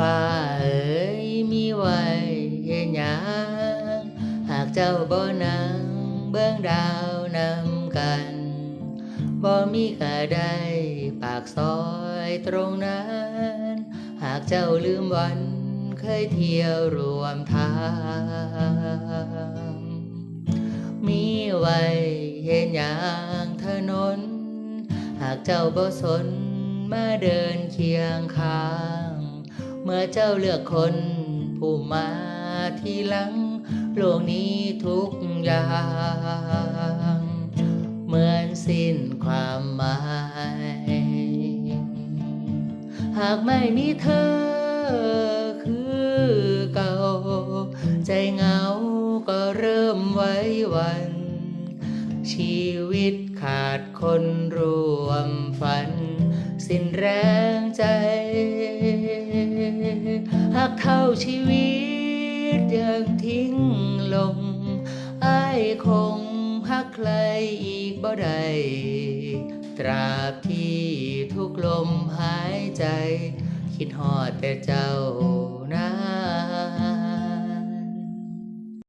ฟ้าเอ๋ยมีไว้เห็นยังหากเจ้าบ่นังเบื้องดาวนำกันบ่มีกะได้ปากซอยตรงนั้น หากเจ้าลืมวันเคยเที่ยวรวมทาง มีไว้เห็นอย่างถนน หากเจ้าบ่สนมาเดินเคียงข้าง มื่อเจ้าเลือกคนผู้มาทีหลัง โลกนี้ทุกอย่าง เหมือนสิ้นความหมาย หากไม่มีเธอคือเก่า ใจเหงาก็เริ่มไว้วัน ชีวิตขาดคนร่วมฝัน สิ้นแรงใจ ชีวิตยังทิ้งลงอ้ายคงหักใครอีกบ่ได้ตราบที่ทุกลมหายใจ คิดฮอดแต่เจ้า